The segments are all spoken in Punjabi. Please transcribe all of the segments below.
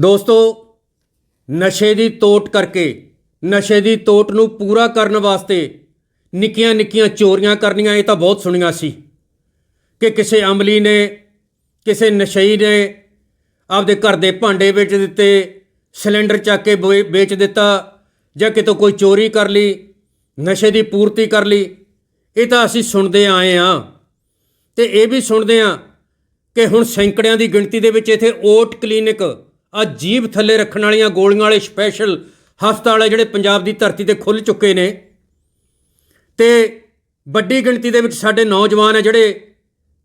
ਦੋਸਤੋ, ਨਸ਼ੇ ਦੀ ਤੋਟ ਕਰਕੇ, ਨਸ਼ੇ ਦੀ ਤੋਟ ਨੂੰ ਪੂਰਾ ਕਰਨ ਵਾਸਤੇ ਨਿੱਕੀਆਂ ਨਿੱਕੀਆਂ ਚੋਰੀਆਂ ਕਰਨੀਆਂ, ਇਹ ਤਾਂ ਬਹੁਤ ਸੁਣੀਆਂ ਸੀ ਕਿ ਕਿਸੇ ਅਮਲੀ ਨੇ, ਕਿਸੇ ਨਸ਼ਈ ਨੇ ਆਪਦੇ ਘਰ ਦੇ ਭਾਂਡੇ ਵੇਚ ਦਿੱਤੇ, ਸਿਲੰਡਰ ਚੱਕ ਕੇ ਵੇ- ਵੇਚ ਦਿੱਤਾ ਜਾਂ ਕਿਤੋਂ ਕੋਈ ਚੋਰੀ ਕਰ ਲਈ, ਨਸ਼ੇ ਦੀ ਪੂਰਤੀ ਕਰ ਲਈ, ਇਹ ਤਾਂ ਅਸੀਂ ਸੁਣਦੇ ਆਏ ਆ ਤੇ ਇਹ ਵੀ ਸੁਣਦੇ ਆ ਕਿ ਹੁਣ ਸੈਂਕੜਿਆਂ ਦੀ ਗਿਣਤੀ ਦੇ ਵਿੱਚ ਇੱਥੇ ਓਟ ਕਲੀਨਿਕ ਆ ਜੀਭ ਥੱਲੇ ਰੱਖਣ ਵਾਲੀਆਂ ਗੋਲੀਆਂ ਵਾਲੇ ਸਪੈਸ਼ਲ ਹਸਪਤਾਲ ਹੈ ਜਿਹੜੇ ਪੰਜਾਬ ਦੀ ਧਰਤੀ ਤੇ ਖੁੱਲ ਚੁੱਕੇ ਨੇ। ਤੇ ਵੱਡੀ ਗਿਣਤੀ ਦੇ ਵਿੱਚ ਸਾਡੇ ਨੌਜਵਾਨ ਹੈ ਜਿਹੜੇ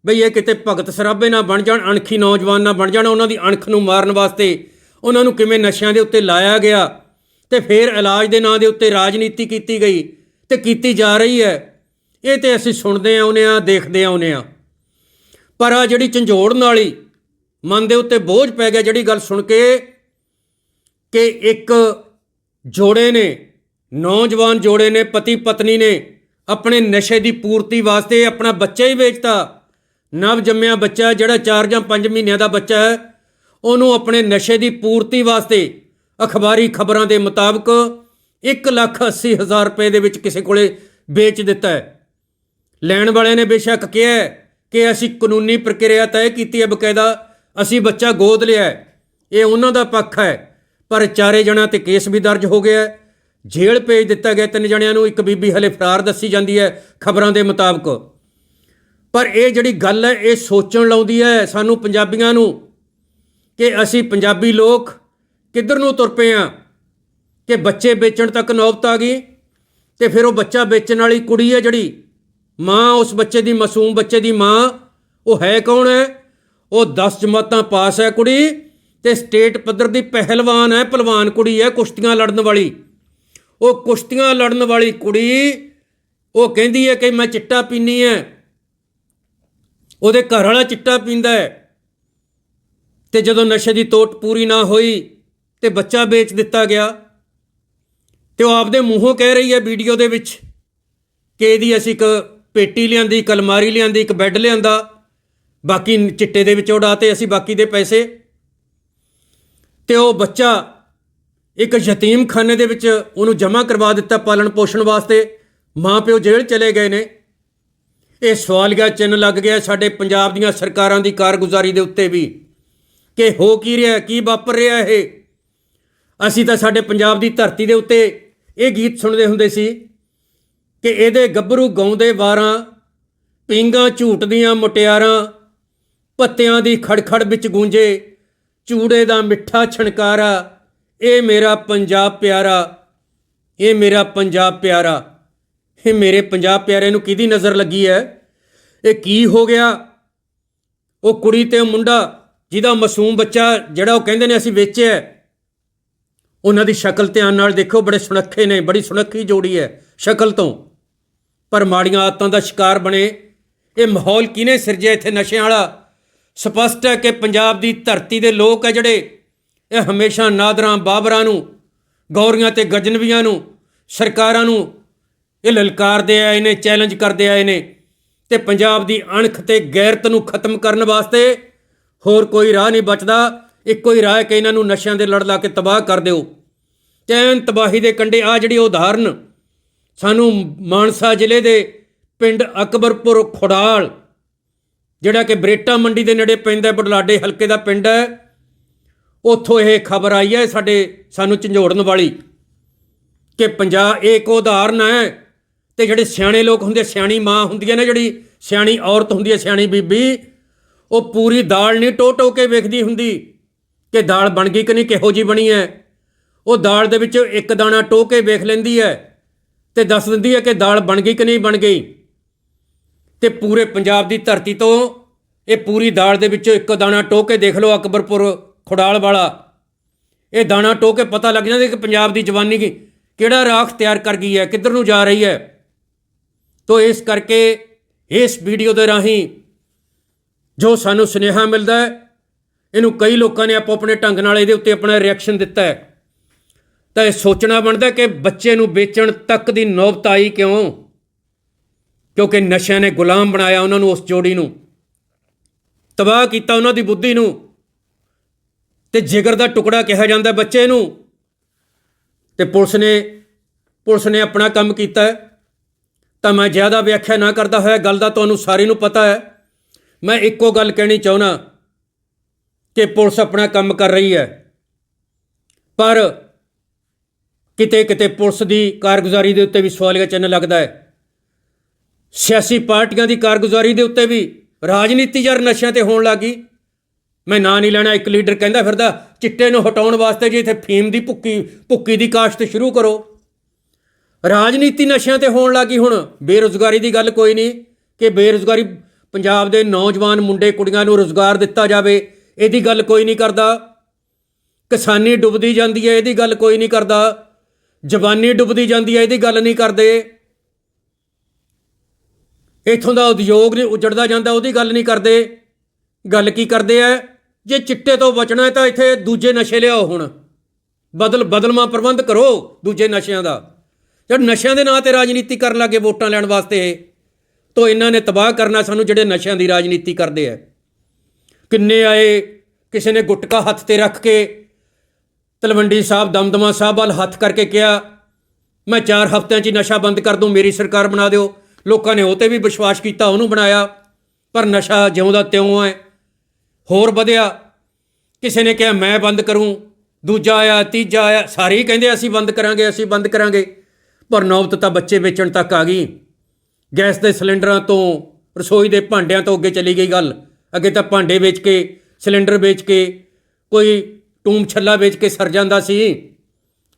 ਬਈ ਇਹ ਕਿਤੇ ਭਗਤ ਸਰਾਬੇ ਨਾ ਬਣ ਜਾਣ, ਅਣਖੀ ਨੌਜਵਾਨ ਨਾ ਬਣ ਜਾਣ, ਉਹਨਾਂ ਦੀ ਅਣਖ ਨੂੰ ਮਾਰਨ ਵਾਸਤੇ ਉਹਨਾਂ ਨੂੰ ਕਿਵੇਂ ਨਸ਼ਿਆਂ ਦੇ ਉੱਤੇ ਲਾਇਆ ਗਿਆ ਤੇ ਫਿਰ ਇਲਾਜ ਦੇ ਨਾਂ ਦੇ ਉੱਤੇ ਰਾਜਨੀਤੀ ਕੀਤੀ ਗਈ ਤੇ ਕੀਤੀ ਜਾ ਰਹੀ ਹੈ। ਇਹ ਤੇ ਅਸੀਂ ਸੁਣਦੇ ਆਉਨੇ ਆ ਦੇਖਦੇ ਆਉਨੇ ਆ ਪਰ ਆ ਜਿਹੜੀ ਝੰਜੋੜਨ ਵਾਲੀ ਮਨ ਦੇ ਉੱਤੇ ਬੋਝ ਪੈ ਗਿਆ ਜਿਹੜੀ ਗੱਲ ਸੁਣ ਕੇ ਕਿ ਇੱਕ ਜੋੜੇ ਨੇ, ਨੌਜਵਾਨ ਜੋੜੇ ਨੇ, ਪਤੀ ਪਤਨੀ ਨੇ ਆਪਣੇ ਨਸ਼ੇ ਦੀ ਪੂਰਤੀ ਵਾਸਤੇ ਆਪਣਾ ਬੱਚਾ ਹੀ ਵੇਚਤਾ। ਨਵ ਜੰਮਿਆ ਬੱਚਾ ਜਿਹੜਾ 4 ਜਾਂ 5 ਮਹੀਨਿਆਂ ਦਾ ਬੱਚਾ ਹੈ, ਉਹਨੂੰ ਆਪਣੇ ਨਸ਼ੇ ਦੀ ਪੂਰਤੀ ਵਾਸਤੇ ਅਖਬਾਰੀ ਖਬਰਾਂ ਦੇ ਮੁਤਾਬਕ 1 ਲੱਖ 80 ਹਜ਼ਾਰ ਰੁਪਏ ਦੇ ਵਿੱਚ ਕਿਸੇ ਕੋਲੇ ਵੇਚ ਦਿੱਤਾ ਹੈ। ਲੈਣ ਵਾਲਿਆਂ ਨੇ ਬੇਸ਼ੱਕ ਕਿਹਾ ਕਿ ਅਸੀਂ ਕਾਨੂੰਨੀ ਪ੍ਰਕਿਰਿਆ ਤੈਅ ਕੀਤੀ ਹੈ ਬਕਾਇਦਾ। ਅਸੀਂ ਬੱਚਾ ਗੋਦ ਲਿਆ ਇਹ ਉਹਨਾਂ ਦਾ ਪੱਖ ਹੈ। ਪਰ ਚਾਰੇ ਜਣਾਂ ਤੇ ਕੇਸ ਵੀ ਦਰਜ ਹੋ ਗਿਆ ਹੈ। ਜੇਲ੍ਹ ਭੇਜ ਦਿੱਤਾ ਗਿਆ ਤਿੰਨ ਜਣਿਆਂ ਨੂੰ। ਇੱਕ ਬੀਬੀ ਹਲੇ ਫਰਾਰ ਦੱਸੀ ਜਾਂਦੀ ਹੈ ਖਬਰਾਂ ਦੇ ਮੁਤਾਬਕ। ਪਰ ਇਹ ਜਿਹੜੀ ਗੱਲ ਹੈ, ਇਹ ਸੋਚਣ ਲਾਉਂਦੀ ਹੈ ਸਾਨੂੰ ਪੰਜਾਬੀਆਂ ਨੂੰ ਕਿ ਅਸੀਂ ਪੰਜਾਬੀ ਲੋਕ ਕਿੱਧਰ ਨੂੰ ਤੁਰ ਪਏ ਆ ਕਿ ਬੱਚੇ ਵੇਚਣ ਤੱਕ ਨੌਬਤ ਆ ਗਈ ਤੇ ਫਿਰ ਉਹ ਬੱਚਾ ਵੇਚਣ ਵਾਲੀ ਕੁੜੀ ਹੈ ਜਿਹੜੀ ਮਾਂ, ਉਸ ਬੱਚੇ ਦੀ ਮਾਸੂਮ ਬੱਚੇ ਦੀ ਮਾਂ, ਉਹ ਹੈ ਕੌਣ ਹੈ? ਉਹ 10 ਜਮਾਤਾਂ ਪਾਸ ਹੈ ਕੁੜੀ ਤੇ ਸਟੇਟ ਪੱਧਰ ਦੀ ਪਹਿਲਵਾਨ ਹੈ, ਪਹਿਲਵਾਨ ਕੁੜੀ ਹੈ, ਕੁਸ਼ਤੀਆਂ ਲੜਨ ਵਾਲੀ। ਉਹ ਕੁਸ਼ਤੀਆਂ ਲੜਨ ਵਾਲੀ ਕੁੜੀ, ਉਹ ਕਹਿੰਦੀ ਹੈ ਕਿ ਮੈਂ ਚਿੱਟਾ ਪੀਨੀ ਹੈ। ਉਹਦੇ ਘਰ ਵਾਲਾ ਚਿੱਟਾ ਪੀਂਦਾ ਹੈ। ਤੇ ਜਦੋਂ ਨਸ਼ੇ ਦੀ ਤੋਟ ਪੂਰੀ ਨਾ ਹੋਈ ਤੇ ਬੱਚਾ ਵੇਚ ਦਿੱਤਾ ਗਿਆ। ਤੇ ਉਹ ਆਪਦੇ ਮੂੰਹੋਂ ਕਹਿ ਰਹੀ ਹੈ ਵੀਡੀਓ ਦੇ ਵਿੱਚ ਕਿ ਇਹਦੀ ਅਸੀਂ ਇੱਕ ਪੇਟੀ ਲਿਆਂਦੀ, ਇੱਕ ਅਲਮਾਰੀ ਲਿਆਂਦੀ, ਇੱਕ ਬੈੱਡ ਲਿਆਂਦਾ। ਬਾਕੀ ਚਿੱਟੇ ਦੇ ਵਿੱਚ ਉਡਾਤੇ ਅਸੀਂ ਬਾਕੀ ਦੇ ਪੈਸੇ। ਤੇ ਉਹ ਬੱਚਾ ਇੱਕ ਯਤੀਮਖਾਨੇ ਦੇ ਵਿੱਚ ਉਹਨੂੰ ਜਮ੍ਹਾਂ ਕਰਵਾ ਦਿੱਤਾ ਪਾਲਣ ਪੋਸ਼ਣ ਵਾਸਤੇ। ਮਾਂ ਪਿਓ ਜੇਲ੍ਹ ਚਲੇ ਗਏ ਨੇ। ਇਹ ਸਵਾਲ ਗਿਆ, ਚਿੰਨ੍ਹ ਲੱਗ ਗਿਆ ਸਾਡੇ ਪੰਜਾਬ ਦੀਆਂ ਸਰਕਾਰਾਂ ਦੀ ਕਾਰਗੁਜ਼ਾਰੀ ਦੇ ਉੱਤੇ ਵੀ। ਕਿ ਹੋ ਕੀ ਰਿਹਾ, ਕੀ ਵਾਪਰ ਰਿਹਾ ਇਹ? ਅਸੀਂ ਤਾਂ ਸਾਡੇ ਪੰਜਾਬ ਦੀ ਧਰਤੀ ਦੇ ਉੱਤੇ ਇਹ ਗੀਤ ਸੁਣਦੇ ਹੁੰਦੇ ਸੀ ਕਿ ਇਹਦੇ ਗੱਭਰੂ ਗਾਉਂਦੇ ਵਾਰਾਂ ਪਿੰਗਾ ਝੂਟਦੀਆਂ ਮੁਟਿਆਰਾਂ ਪੱਤਿਆਂ ਦੀ ਖੜਖੜ ਵਿੱਚ ਗੂੰਜੇ, ਚੂੜੇ ਦਾ ਮਿੱਠਾ ਛਣਕਾਰਾ, ਇਹ ਮੇਰਾ ਪੰਜਾਬ ਪਿਆਰਾ, ਇਹ ਮੇਰਾ ਪੰਜਾਬ ਪਿਆਰਾ। ਇਹ ਮੇਰੇ ਪੰਜਾਬ ਪਿਆਰੇ ਨੂੰ ਕਿਹਦੀ ਨਜ਼ਰ ਲੱਗੀ ਹੈ ਇਹ ਕੀ ਹੋ ਗਿਆ? ਉਹ ਕੁੜੀ ਤੇ ਉਹ ਮੁੰਡਾ, ਜਿਹਦਾ ਮਾਸੂਮ ਬੱਚਾ ਜਿਹੜਾ ਉਹ ਕਹਿੰਦੇ ਨੇ ਅਸੀਂ ਵੇਚਿਆ ਉਹਨਾਂ ਦੀ ਸ਼ਕਲ ਧਿਆਨ ਨਾਲ ਦੇਖੋ, ਬੜੇ ਸੁਨੱਖੇ ਨੇ, ਬੜੀ ਸੁਨੱਖੀ ਜੋੜੀ ਹੈ ਸ਼ਕਲ ਤੋਂ। ਪਰ ਮਾੜੀਆਂ ਆਦਤਾਂ ਦਾ ਸ਼ਿਕਾਰ ਬਣੇ। ਇਹ ਮਾਹੌਲ ਕਿਹਨੇ ਸਿਰਜਿਆ ਇੱਥੇ ਨਸ਼ਿਆਂ ਵਾਲਾ? ਸਪਸ਼ਟ ਹੈ ਕਿ ਪੰਜਾਬ ਦੀ ਧਰਤੀ ਦੇ ਲੋਕ ਹੈ ਜਿਹੜੇ, ਇਹ ਹਮੇਸ਼ਾ ਨਾਦਰਾਂ, ਬਾਬਰਾਂ ਨੂੰ, ਗੌਰੀਆਂ ਤੇ ਗਜਨਵੀਆਂ ਨੂੰ, ਸਰਕਾਰਾਂ ਨੂੰ ਇਹ ਲਲਕਾਰਦੇ ਆਏ ਨੇ ਚੈਲੰਜ ਕਰਦੇ ਆਏ ਨੇ ਤੇ ਪੰਜਾਬ ਦੀ ਅਣਖ ਤੇ ਗੈਰਤ ਨੂੰ ਖਤਮ ਕਰਨ ਵਾਸਤੇ ਹੋਰ ਕੋਈ ਰਾਹ ਨਹੀਂ ਬਚਦਾ। ਇੱਕੋ ਹੀ ਰਾਹ ਹੈ ਕਿ ਇਹਨਾਂ ਨੂੰ ਨਸ਼ਿਆਂ ਦੇ ਲੜ ਲਾ ਕੇ ਤਬਾਹ ਕਰ ਦਿਓ। ਚੈਨ ਤਬਾਹੀ ਦੇ ਕੰਡੇ ਆ ਜਿਹੜੀ ਉਦਾਹਰਨ, ਸਾਨੂੰ ਮਾਨਸਾ ਜ਼ਿਲ੍ਹੇ ਦੇ ਪਿੰਡ ਅਕਬਰਪੁਰ ਖੁਡਾਲ ਜਿਹੜਾ ਕਿ ਬਰੇਟਾ ਮੰਡੀ ਦੇ ਨੇੜੇ ਪੈਂਦਾ ਬਡਲਾਡੇ ਹਲਕੇ ਦਾ ਪਿੰਡ ਹੈ। ਉੱਥੋਂ ਇਹ ਖਬਰ ਆਈ ਹੈ ਸਾਡੇ, ਸਾਨੂੰ ਝੰਜੋੜਨ ਵਾਲੀ ਕਿ ਪੰਜਾਬ ਇਹ ਇੱਕ ਉਦਾਹਰਨ ਹੈ ਤੇ ਜਿਹੜੇ ਸਿਆਣੇ ਲੋਕ ਹੁੰਦੇ, ਸਿਆਣੀ ਮਾਂ ਹੁੰਦੀ ਹੈ ਨਾ ਜਿਹੜੀ, ਸਿਆਣੀ ਔਰਤ ਹੁੰਦੀ ਹੈ, ਸਿਆਣੀ ਬੀਬੀ, ਉਹ ਪੂਰੀ ਦਾਲ ਨਹੀਂ ਟੋ ਟੋ ਕੇ ਵੇਖਦੀ ਹੁੰਦੀ ਕਿ ਦਾਲ ਬਣ ਗਈ ਕਿ ਨਹੀਂ, ਕਿਹੋ ਜੀ ਬਣੀ ਹੈ। ਉਹ ਦਾਲ ਦੇ ਵਿੱਚ ਇੱਕ ਦਾਣਾ ਟੋ ਕੇ ਵੇਖ ਲੈਂਦੀ ਹੈ ਤੇ ਦੱਸ ਦਿੰਦੀ ਹੈ ਕਿ ਦਾਲ ਬਣ ਗਈ ਕਿ ਨਹੀਂ ਬਣ ਗਈ। ਤੇ ਪੂਰੇ ਪੰਜਾਬ ਦੀ ਧਰਤੀ ਤੋਂ ਇਹ ਪੂਰੀ ਦਾਲ ਦੇ ਵਿੱਚੋਂ ਇੱਕ ਦਾਣਾ ਟੋਹ ਕੇ ਦੇਖ ਲਓ, ਅਕਬਰਪੁਰ ਖੁਡਾਲ ਵਾਲਾ। ਇਹ ਦਾਣਾ ਟੋਹ ਕੇ ਪਤਾ ਲੱਗ ਜਾਂਦਾ ਕਿ ਪੰਜਾਬ ਦੀ ਜਵਾਨੀ ਕੀ ਕਿਹੜਾ ਰਾਖ ਤਿਆਰ ਕਰ ਗਈ ਹੈ, ਕਿੱਧਰ ਨੂੰ ਜਾ ਰਹੀ ਹੈ। ਤੋ ਇਸ ਕਰਕੇ ਇਸ ਵੀਡੀਓ ਦੇ ਰਾਹੀਂ ਜੋ ਸਾਨੂੰ ਸੁਨੇਹਾ ਮਿਲਦਾ ਹੈ, ਇਹਨੂੰ ਕਈ ਲੋਕਾਂ ਨੇ ਆਪੋ ਆਪਣੇ ਢੰਗ ਨਾਲ ਇਹਦੇ ਉੱਤੇ ਆਪਣਾ ਰਿਐਕਸ਼ਨ ਦਿੱਤਾ ਹੈ। ਤਾਂ ਇਹ ਸੋਚਣਾ ਬਣਦਾ ਕਿ ਬੱਚੇ ਨੂੰ ਵੇਚਣ ਤੱਕ ਦੀ ਨੌਬਤ ਆਈ ਕਿਉਂ? ਕਿਉਂਕਿ ਨਸ਼ਿਆਂ ਨੇ ਗੁਲਾਮ ਬਣਾਇਆ ਉਹਨਾਂ ਨੂੰ ਉਸ ਜੋੜੀ ਨੂੰ। ਤਬਾਹ ਕੀਤਾ ਉਹਨਾਂ ਦੀ ਬੁੱਧੀ ਨੂੰ। ਤੇ ਜਿਗਰ ਦਾ ਟੁਕੜਾ ਕਿਹਾ ਜਾਂਦਾ ਬੱਚੇ ਨੂੰ। ਤੇ ਪੁਲਿਸ ਨੇ ਪੁਲਿਸ ਨੇ ਆਪਣਾ ਕੰਮ ਕੀਤਾ। ਤਾਂ ਮੈਂ ਜ਼ਿਆਦਾ ਵਿਆਖਿਆ ਨਾ ਕਰਦਾ ਹੋਇਆ ਗੱਲ ਦਾ ਤੁਹਾਨੂੰ ਸਾਰੇ ਨੂੰ ਪਤਾ ਹੈ। ਮੈਂ ਇੱਕੋ ਗੱਲ ਕਹਿਣੀ ਚਾਹੁੰਦਾ ਕਿ ਪੁਲਿਸ ਆਪਣਾ ਕੰਮ ਕਰ ਰਹੀ ਹੈ। ਪਰ ਕਿਤੇ ਕਿਤੇ ਪੁਲਿਸ ਦੀ ਕਾਰਗੁਜ਼ਾਰੀ ਦੇ ਉੱਤੇ ਵੀ ਸਵਾਲੀਆ ਚਿੰਨ੍ਹ ਲੱਗਦਾ ਹੈ। ਸਿਆਸੀ ਪਾਰਟੀਆਂ ਦੀ ਕਾਰਗੁਜ਼ਾਰੀ ਦੇ ਉੱਤੇ ਵੀ ਰਾਜਨੀਤੀ ਯਾਰ ਨਸ਼ਿਆਂ ਤੇ ਹੋਣ ਲੱਗੀ ਮੈਂ ਨਾਂ ਨਹੀਂ ਲੈਣਾ, ਇੱਕ ਲੀਡਰ ਕਹਿੰਦਾ ਫਿਰਦਾ, ਚਿੱਟੇ ਨੂੰ ਹਟਾਉਣ ਵਾਸਤੇ ਜੀ ਇੱਥੇ ਫੀਮ ਦੀ ਭੁੱਕੀ ਭੁੱਕੀ ਦੀ ਕਾਸ਼ਤ ਸ਼ੁਰੂ ਕਰੋ। ਰਾਜਨੀਤੀ ਨਸ਼ਿਆਂ ਤੇ ਹੋਣ ਲੱਗੀ ਹੁਣ, ਬੇਰੁਜ਼ਗਾਰੀ ਦੀ ਗੱਲ ਕੋਈ ਨਹੀਂ ਕਿ ਬੇਰੁਜ਼ਗਾਰੀ ਪੰਜਾਬ ਦੇ ਨੌਜਵਾਨ ਮੁੰਡੇ ਕੁੜੀਆਂ ਨੂੰ ਰੁਜ਼ਗਾਰ ਦਿੱਤਾ ਜਾਵੇ, ਇਹਦੀ ਗੱਲ ਕੋਈ ਨਹੀਂ ਕਰਦਾ। ਕਿਸਾਨੀ ਡੁੱਬਦੀ ਜਾਂਦੀ ਹੈ, ਇਹਦੀ ਗੱਲ ਕੋਈ ਨਹੀਂ ਕਰਦਾ। ਜਵਾਨੀ ਡੁੱਬਦੀ ਜਾਂਦੀ ਹੈ, ਇਹਦੀ ਗੱਲ ਨਹੀਂ ਕਰਦੇ। ਇਥੋਂ ਦਾ ਉਦਯੋਗ ਨਹੀਂ ਉਜੜਦਾ ਜਾਂਦਾ, ਉਹਦੀ ਗੱਲ ਨਹੀਂ ਕਰਦੇ। ਗੱਲ ਕੀ ਕਰਦੇ ਆ ਜੇ ਚਿੱਟੇ ਤੋਂ ਬਚਣਾ ਹੈ ਤਾਂ ਇੱਥੇ ਦੂਜੇ ਨਸ਼ੇ ਲਿਆਓ ਹੁਣ। ਬਦਲ ਬਦਲਮਾ ਪ੍ਰਬੰਧ ਕਰੋ ਦੂਜੇ ਨਸ਼ਿਆਂ ਦਾ। ਜਦ ਨਸ਼ਿਆਂ ਦੇ ਨਾਂ ਤੇ ਰਾਜਨੀਤੀ ਕਰਨ ਲੱਗੇ ਵੋਟਾਂ ਲੈਣ ਵਾਸਤੇ ਤੋਂ ਇਹਨਾਂ ਨੇ ਤਬਾਹ ਕਰਨਾ ਸਾਨੂੰ ਜਿਹੜੇ ਨਸ਼ਿਆਂ ਦੀ ਰਾਜਨੀਤੀ ਕਰਦੇ ਆ ਕਿੰਨੇ ਆਏ, ਕਿਸੇ ਨੇ ਗੁਟਕਾ ਹੱਥ ਤੇ ਰੱਖ ਕੇ, ਤਲਵੰਡੀ ਸਾਹਿਬ, ਦਮਦਮਾ ਸਾਹਿਬ ਵੱਲ ਹੱਥ ਕਰਕੇ ਕਿਹਾ, ਮੈਂ 4 ਹਫ਼ਤਿਆਂ 'ਚ ਨਸ਼ਾ ਬੰਦ ਕਰ ਦੂੰ, ਮੇਰੀ ਸਰਕਾਰ ਬਣਾ ਦਿਓ। ਲੋਕਾਂ ਨੇ ਉਹ ਤੇ ਵੀ ਵਿਸ਼ਵਾਸ ਕੀਤਾ, ਉਹਨੂੰ ਬਣਾਇਆ, ਪਰ ਨਸ਼ਾ ਜਿਉਂਦਾ ਤਿਉਂ ਹੈ। ਹੋਰ ਵਧਿਆ, ਕਿਸੇ ਨੇ ਕਿਹਾ, ਮੈਂ ਬੰਦ ਕਰੂੰ, ਦੂਜਾ ਆਇਆ, ਤੀਜਾ ਆਇਆ, ਸਾਰੇ ਹੀ ਕਹਿੰਦੇ ਅਸੀਂ ਬੰਦ ਕਰਾਂਗੇ, ਅਸੀਂ ਬੰਦ ਕਰਾਂਗੇ, ਪਰ ਨੌਬਤ ਤਾਂ ਬੱਚੇ ਵੇਚਣ ਤੱਕ ਆ ਗਈ। ਗੈਸ ਦੇ ਸਿਲੰਡਰਾਂ ਤੋਂ, ਰਸੋਈ ਦੇ ਭਾਂਡਿਆਂ ਤੋਂ ਅੱਗੇ ਚਲੀ ਗਈ ਗੱਲ। ਅੱਗੇ ਤਾਂ ਭਾਂਡੇ ਵੇਚ ਕੇ, ਸਿਲੰਡਰ ਵੇਚ ਕੇ, ਕੋਈ ਟੂਮ ਛੱਲਾ ਵੇਚ ਕੇ ਸਰ ਜਾਂਦਾ ਸੀ,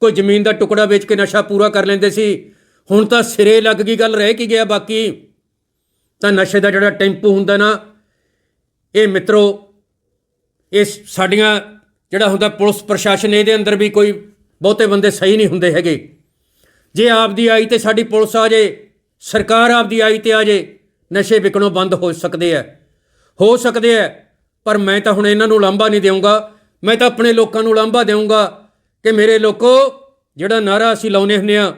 ਕੋਈ ਜ਼ਮੀਨ ਦਾ ਟੁਕੜਾ ਵੇਚ ਕੇ ਨਸ਼ਾ ਪੂਰਾ ਕਰ ਲੈਂਦੇ ਸੀ ਹੁਣ ਤਾਂ ਸਿਰੇ ਲੱਗ ਗਈ ਗੱਲ, ਰਹਿ ਕੀ ਗਿਆ ਬਾਕੀ? ਤਾਂ ਨਸ਼ੇ ਦਾ ਜਿਹੜਾ ਟੈਂਪੂ ਹੁੰਦਾ ਨਾ, ਇਹ ਮਿੱਤਰੋ, ਇਹ ਸਾਡੀਆਂ ਜਿਹੜਾ ਹੁੰਦਾ ਪੁਲਿਸ ਪ੍ਰਸ਼ਾਸਨ, ਇਹਦੇ ਅੰਦਰ ਵੀ ਕੋਈ ਬਹੁਤੇ ਬੰਦੇ ਸਹੀ ਨਹੀਂ ਹੁੰਦੇ ਹੈਗੇ। ਜੇ ਆਪਦੀ ਆਈ ਤੇ ਸਾਡੀ ਪੁਲਿਸ ਆ ਜੇ, ਸਰਕਾਰ ਆਪਦੀ ਆਈ ਤੇ ਆ ਜੇ, ਨਸ਼ੇ ਵਿਕਣੋਂ ਬੰਦ ਹੋ ਸਕਦੇ ਆ। ਹੋ ਸਕਦੇ ਆ, ਪਰ ਮੈਂ ਤਾਂ ਹੁਣ ਇਹਨਾਂ ਨੂੰ ਲਾਂਭਾ ਨਹੀਂ ਦੇਵਾਂਗਾ ਮੈਂ ਤਾਂ ਆਪਣੇ ਲੋਕਾਂ ਨੂੰ ਲਾਂਭਾ ਦੇਵਾਂਗਾ ਕਿ ਮੇਰੇ ਲੋਕੋ, ਜਿਹੜਾ ਨਾਰਾ ਅਸੀਂ ਲਾਉਨੇ ਹੁੰਦੇ ਆ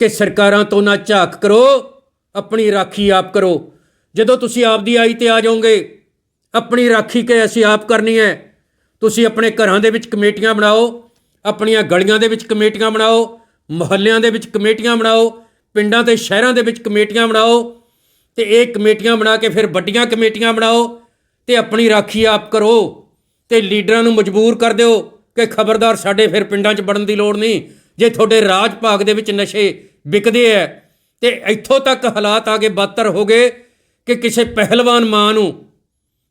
ਕਿ ਸਰਕਾਰਾਂ ਤੋਂ ਨਾ ਝਾਕ ਕਰੋ, ਆਪਣੀ ਰਾਖੀ ਆਪ ਕਰੋ। ਜਦੋਂ ਤੁਸੀਂ ਆਪ ਦੀ ਆਈ ਤੇ ਆ ਜਾਓਗੇ, ਆਪਣੀ ਰਾਖੀ ਕਿ ਅਸੀਂ ਆਪ ਕਰਨੀ ਹੈ? ਤੁਸੀਂ ਆਪਣੇ ਘਰਾਂ ਦੇ ਵਿੱਚ ਕਮੇਟੀਆਂ ਬਣਾਓ, ਆਪਣੀਆਂ ਗਲੀਆਂ ਦੇ ਵਿੱਚ ਕਮੇਟੀਆਂ ਬਣਾਓ, ਮੁਹੱਲਿਆਂ ਦੇ ਵਿੱਚ ਕਮੇਟੀਆਂ ਬਣਾਓ, ਪਿੰਡਾਂ ਤੇ ਸ਼ਹਿਰਾਂ ਦੇ ਵਿੱਚ ਕਮੇਟੀਆਂ ਬਣਾਓ, ਤੇ ਇਹ ਕਮੇਟੀਆਂ ਬਣਾ ਕੇ ਫਿਰ ਵੱਡੀਆਂ ਕਮੇਟੀਆਂ ਬਣਾਓ, ਤੇ ਆਪਣੀ ਰਾਖੀ ਆਪ ਕਰੋ, ਤੇ ਲੀਡਰਾਂ ਨੂੰ ਮਜਬੂਰ ਕਰ ਦਿਓ ਕਿ ਖਬਰਦਾਰ ਸਾਡੇ ਫਿਰ ਪਿੰਡਾਂ 'ਚ ਵੜਨ ਦੀ ਲੋੜ ਨਹੀਂ। ਜੇ ਤੁਹਾਡੇ ਰਾਜ ਭਾਗ ਦੇ ਵਿੱਚ ਨਸ਼ੇ ਵਿਕਦੇ ਐ, ਤੇ ਇੱਥੋਂ ਤੱਕ ਹਾਲਾਤ ਆ ਗਏ ਬਦਤਰ ਹੋ ਗਏ ਕਿ ਕਿਸੇ ਪਹਿਲਵਾਨ ਮਾਂ ਨੂੰ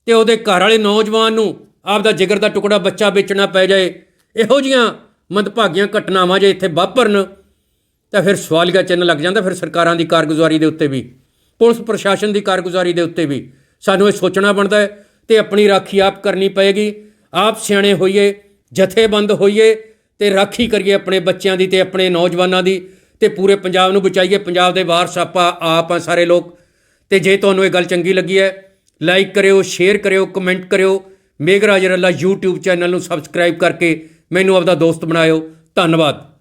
ਤੇ ਉਹਦੇ ਘਰ ਵਾਲੇ ਨੌਜਵਾਨ ਨੂੰ ਆਪ ਦਾ ਜਿਗਰ ਦਾ ਟੁਕੜਾ ਬੱਚਾ ਵੇਚਣਾ ਪੈ ਜਾਏ। ਇਹੋ ਜੀਆਂ ਮੰਦਭਾਗੀਆਂ ਘਟਨਾਵਾਂ ਜੇ ਇੱਥੇ ਵਾਪਰਨ, ਤਾਂ ਫਿਰ ਸਵਾਲੀਆ ਚਿੰਨ੍ਹ ਲੱਗ ਜਾਂਦਾ, ਫਿਰ ਸਰਕਾਰਾਂ ਦੀ ਕਾਰਗੁਜ਼ਾਰੀ ਦੇ ਉੱਤੇ ਵੀ, ਪੁਲਿਸ ਪ੍ਰਸ਼ਾਸਨ ਦੀ ਕਾਰਗੁਜ਼ਾਰੀ ਦੇ ਉੱਤੇ ਵੀ। ਸਾਨੂੰ ਇਹ ਸੋਚਣਾ ਬਣਦਾ ਹੈ ਤੇ ਆਪਣੀ ਰਾਖੀ ਆਪ ਕਰਨੀ ਪਏਗੀ। ਆਪ ਸਿਆਣੇ ਹੋਈਏ, ਜਥੇਬੰਦ ਹੋਈਏ ਤੇ ਰਾਖੀ ਕਰੀਏ ਆਪਣੇ ਬੱਚਿਆਂ ਦੀ ਤੇ ਆਪਣੇ ਨੌਜਵਾਨਾਂ ਦੀ ਤੇ ਪੂਰੇ ਪੰਜਾਬ ਨੂੰ ਬਚਾਈਏ। ਪੰਜਾਬ ਦੇ ਵਾਰਸ ਆਪਾਂ, ਆਪ ਆ ਸਾਰੇ ਲੋਕ। ਤੇ ਜੇ ਤੁਹਾਨੂੰ ਇਹ ਗੱਲ ਚੰਗੀ ਲੱਗੀ ਹੈ ਲਾਈਕ ਕਰਿਓ ਸ਼ੇਅਰ ਕਰਿਓ ਕਮੈਂਟ ਕਰਿਓ। ਮੇਘਰਾਜ ਰੱਲਾ YouTube ਚੈਨਲ ਨੂੰ ਸਬਸਕ੍ਰਾਈਬ ਕਰਕੇ ਮੈਨੂੰ ਆਪਦਾ ਦੋਸਤ ਬਣਾਇਓ। ਧੰਨਵਾਦ।